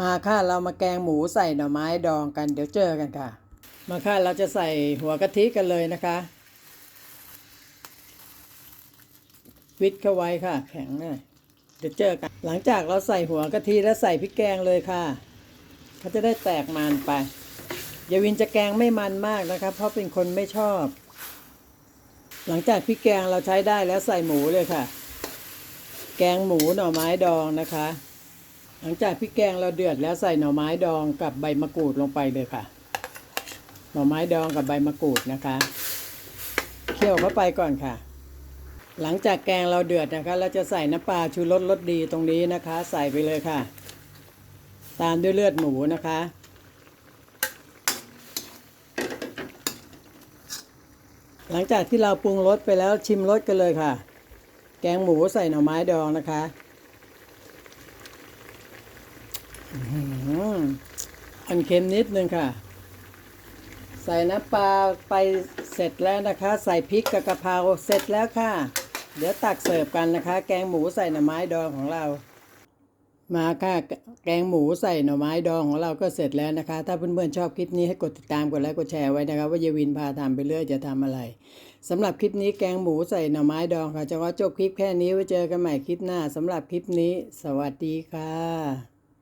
มาค่ะเรามาแกงหมูใส่หน่อไม้ดองกันเดี๋ยวเจอกันค่ะ มาค่ะเราจะใส่หัวกะทิกันเลยนะคะวิดเข้าไว้ค่ะ แข็งเลยเดี๋ยวเจอกัน หลังจากเราใส่หัวกะทิแล้วใส่พริกแกงเลยค่ะเขาจะได้แตกมันไปยาวินจะแกงไม่มันมากนะครับเพราะเป็นคนไม่ชอบ หลังจากพริกแกงเราใช้ได้แล้วใส่หมูเลยค่ะ แกงหมูหน่อไม้ดองนะคะ หลังจากพริกแกงเราเดือดแล้วใส่หน่อไม้ดองกับใบมะกรูดลงไปเลยค่ะ หน่อไม้ดองกับใบมะกรูดนะคะเคี่ยวเข้าไปก่อนค่ะ หลังจากแกงเราเดือดนะคะ เราจะใส่น้ำปลาชูรสรสดีตรงนี้นะคะ ใส่ไปเลยค่ะ ตามด้วยเลือดหมูนะคะ หลังจากที่เราปรุงรสไปแล้วชิมรสกันเลยค่ะ แกงหมูใส่หน่อไม้ดองนะคะ อันเค็มนิดนึงค่ะ ใส่น้ำปลาไปเสร็จแล้วนะคะ ใส่พริกกับกะเพราเสร็จแล้วค่ะ เดี๋ยวตักเสิร์ฟกันนะคะ แกงหมูใส่หน่อไม้ดองของเรา มาค่ะ แกงหมูใส่หน่อไม้ดองของเราก็เสร็จแล้วนะคะ ถ้าเพื่อนๆชอบคลิปนี้ให้กดติดตามกดไลค์กดแชร์ไว้นะคะ ว่าเยวินพาทำไปเรื่อยจะทำอะไรสำหรับคลิปนี้แกงหมูใส่หน่อไม้ดองค่ะจะว่าจบคลิปแค่นี้ไว้เจอกันใหม่คลิปหน้าสำหรับคลิปนี้ สวัสดีค่ะ